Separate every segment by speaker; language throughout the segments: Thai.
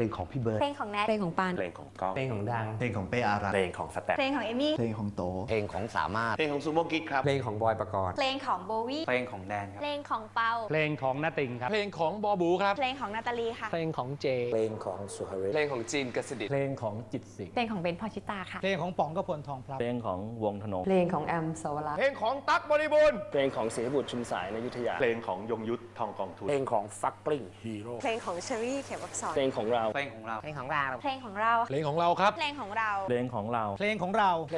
Speaker 1: ลงของพี่เบิร์ด
Speaker 2: เพลงของแนท
Speaker 3: เพลงของปาน
Speaker 4: เพลงของก้อง
Speaker 5: เพลงของดัง
Speaker 1: เพลงของเป้อารัก
Speaker 4: เพลงของสแตม
Speaker 2: เพลงของเอมี่
Speaker 1: เพลงของโต
Speaker 6: เพลงของสามารถ
Speaker 4: เพลงของซูโม่กิ๊กครับ
Speaker 5: เพลงของบอยประกรณ์
Speaker 2: เพลงของโบวี่
Speaker 7: เพลงของแดนครับ
Speaker 2: เพลงของเปา
Speaker 8: เพลงของนาติงครับ
Speaker 5: เพลงของบอบูครับ
Speaker 2: เพลงของนาตาลีค่ะ
Speaker 5: เพลงของเจ
Speaker 6: เพลงของสุฮาริ
Speaker 5: เพลงของจีนกสิดิเพลงของจิตสิง
Speaker 3: เพลงของเบนพอชิตาค่ะ
Speaker 8: เพลงของป๋องกระพลทองพลับ
Speaker 7: เพลงของวงธนง
Speaker 3: เพลงของแอมสวรักษ์
Speaker 5: เพลงของตั๊กบริบูรณ์
Speaker 9: เพลงของเสียบุตรชุมสายในยุทธยา
Speaker 4: เพลงของยงยุทธทองกองทุน
Speaker 6: เพลงของฟักกลิ้งฮีโร่
Speaker 2: เพลงของเชอรี่เข็มอักษร
Speaker 9: เพลงของเรา
Speaker 7: เพลงของเรา
Speaker 3: เพลงของเรา
Speaker 2: เพลงของเรา
Speaker 5: เพลงของเราครับ
Speaker 2: เพลงของเรา
Speaker 7: เพลงของเรา
Speaker 8: เพลงของเรา
Speaker 5: เ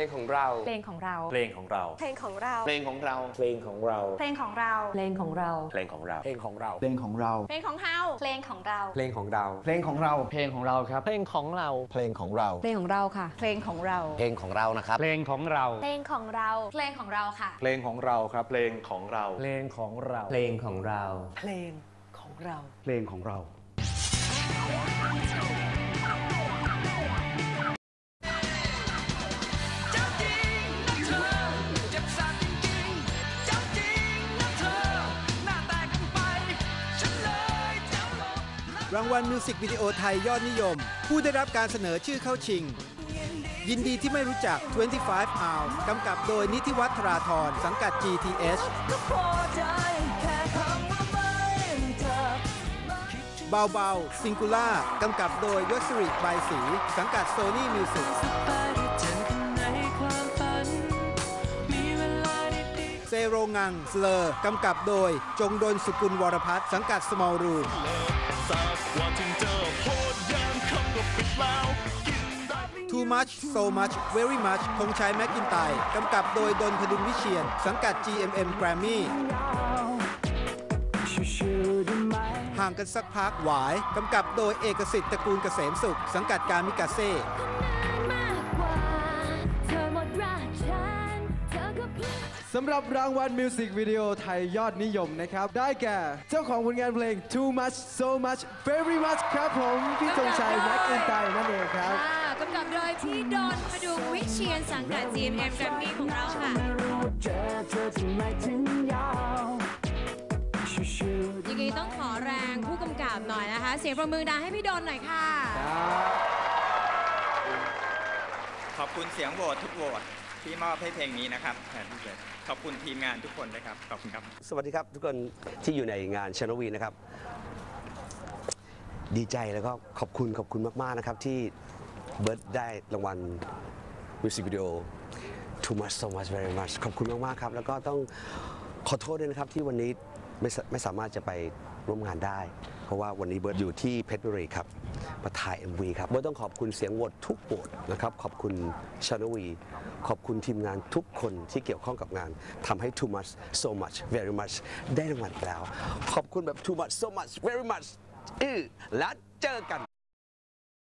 Speaker 5: พลงของเรา
Speaker 3: เพลงของเรา
Speaker 7: เพลงของเรา
Speaker 2: เพลงของเรา
Speaker 4: เพลงของเรา
Speaker 6: เพลงของเรา
Speaker 2: เพลงของเรา
Speaker 3: เพลงของเรา
Speaker 4: เพลงของเรา
Speaker 6: เพลงของเรา
Speaker 1: เพลงของเรา
Speaker 2: เพลงของเฮาเพลงของเรา
Speaker 5: เพลงของเรา
Speaker 1: เพลงของเรา
Speaker 5: เพลงของเราครับ เพลงของเรา
Speaker 6: เพลงของเรา
Speaker 3: เพลงของเราค่ะ
Speaker 2: เพลงของเรา
Speaker 6: เพลงของเรานะครับ
Speaker 8: เพลงของเรา
Speaker 2: เพลงของเรา เพลงของเราค่ะ
Speaker 5: เพลงของเราครับ
Speaker 4: เพลงของเรา
Speaker 5: เพลงของเรา
Speaker 9: เพลงของเรา
Speaker 3: เพลงของเรา
Speaker 1: เพลงของเรา
Speaker 10: รางวัลมิวสิกวิดีโอไทยยอดนิยม ผู้ได้รับการเสนอชื่อเข้าชิง ยินดีที่ไม่รู้จัก 25 Hours กำกับโดยนิติวัฒราธรสังกัด GTH เบาเบาซิงคูล่ากำกับโดยยศริใบศรีสังกัด Sony Music เซโรงังสเลอร์กำกับโดยจงดลสุกุลวรพัฒน์สังกัด Small Room Too much so much very much ธงชัยแม็กกินไตกำกับโดยดนพดุลวิเชียน สังกัด GMM Grammy ห่างกันสักพักหวายกำกับโดยเอกสิทธิ์ตระกูลเกษมสุข สังกัดการมิกาเซ่
Speaker 11: สำหรับรางวัลมิวสิกวิดีโอไทยยอดนิยมนะครับ ได้แก่ เจ้าของผลงานเพลง Too Much So Much Very Much ครับผมพี่ธงชัยแม็กอินไตนั่นเองครับ
Speaker 3: ค่ะกำกับโดยพี่ดอนพดุงวิเชียนสังกัด GMM Grammy ของเราค่ะ ยังไงต้องขอแรงผู้กำกับหน่อยนะคะ เสียงประมือดังให้พี่ดอนหน่อยค่ะ
Speaker 12: ขอบคุณเสียงโหวตทุกโหวตที่มอบให้เพลงนี้นะครับแทนที่เลยขอบคุณทีมงานทุกคนด้วยครับ ขอบคุณครับ
Speaker 6: สวัสดีครับทุกคนที่อยู่ในงานชนวีนะครับ ดีใจแล้วก็ขอบคุณขอบคุณมากๆนะครับที่เบิร์ดได้รางวัลมิวสิกวิดีโอ too much so much very much ขอบคุณมากๆครับ แล้วก็ต้องขอโทษด้วยนะครับที่วันนี้ ไม่ไม่สามารถจะไปร่วมงานได้ เพราะว่าวันนี้เบิร์ดอยู่ที่เพชรบุรีครับมาถ่าย MV ครับเบิร์ดต้องขอบคุณเสียงโหวตทุกโหวตนะครับขอบคุณชานวี ขอบคุณทีมงานทุกคนที่เกี่ยวข้องกับงานทำให้ too much so much very much ได้รางวัลแล้ว ขอบคุณแบบ too much so much very much อือแล้วเจอกัน